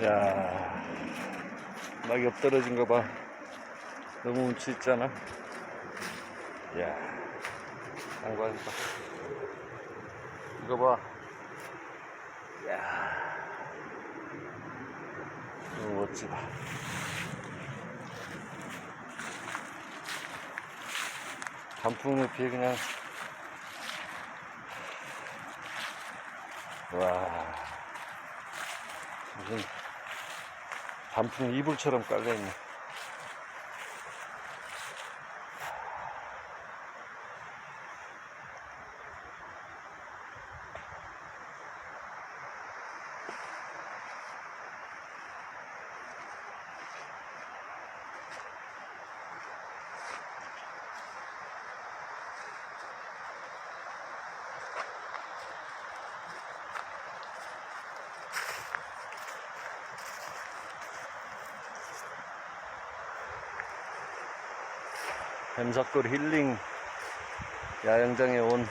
야 낙엽 떨어진 거 봐. 너무 운치 있잖아. 야 장관이다. 이거 봐. 야 너무 멋지다. 단풍잎이 그냥 와 무슨 단풍 이불처럼 깔려있네 뱀사골 힐링. 야영장에 온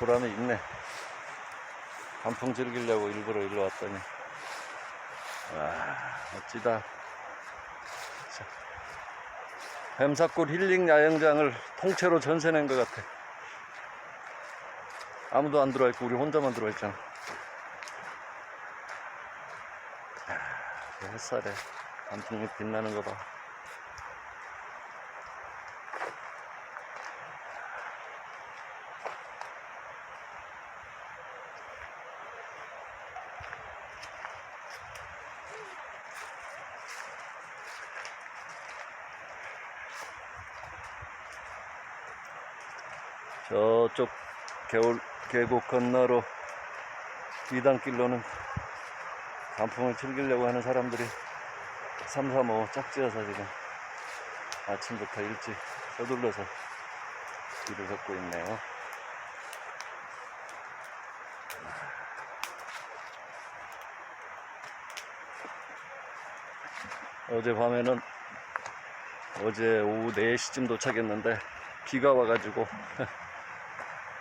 보람이 있네. 단풍 즐기려고 일부러 일로 왔더니. 와 멋지다. 자, 뱀사골 힐링 야영장을 통째로 전세 낸 것 같아. 아무도 안 들어와 있고 우리 혼자만 들어와 있잖아. 아, 그 햇살에 단풍이 빛나는 거 봐. 저쪽 겨울 계곡 건너로 이단길로는 단풍을 즐기려고 하는 사람들이 3, 3, 5 짝지어서 지금 아침부터 일찍 서둘러서 길을 걷고 있네요. 어젯밤에는 어제 오후 4시쯤 도착했는데 비가 와가지고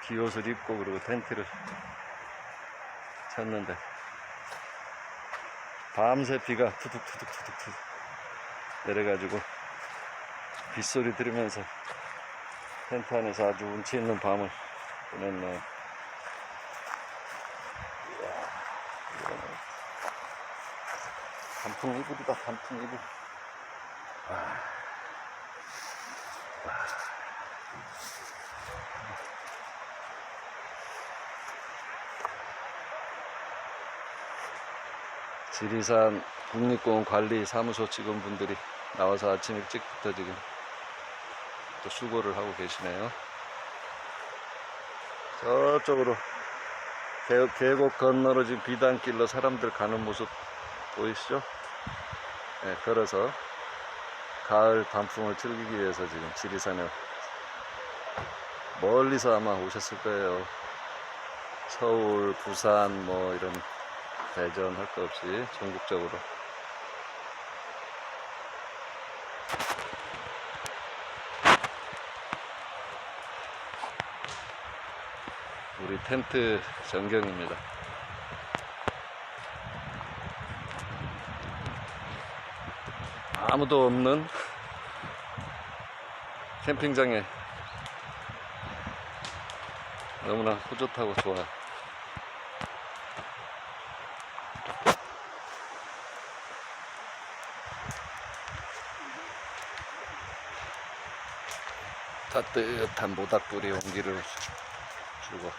비옷을 입고 그리고 텐트를 쳤는데 밤새 비가 투둑투둑투둑투둑 내려가지고 빗소리 들으면서 텐트 안에서 아주 운치 있는 밤을 보냈네요. 단풍 이불이다, 단풍 이불. 지리산 국립공원 관리 사무소 직원분들이 나와서 아침 일찍부터 지금 또 수고를 하고 계시네요. 저쪽으로 계- 계곡 건너로 지금 비단길로 사람들 가는 모습 보이시죠? 네, 걸어서 가을 단풍을 즐기기 위해서 지금 지리산에 멀리서 아마 오셨을 거예요. 서울, 부산 뭐 이런 대전 할 것 없이 전국적으로 우리 텐트 전경입니다. 아무도 없는 캠핑장에 너무나 뿌듯하고 좋아. 따뜻한 모닥불이 온기를 주고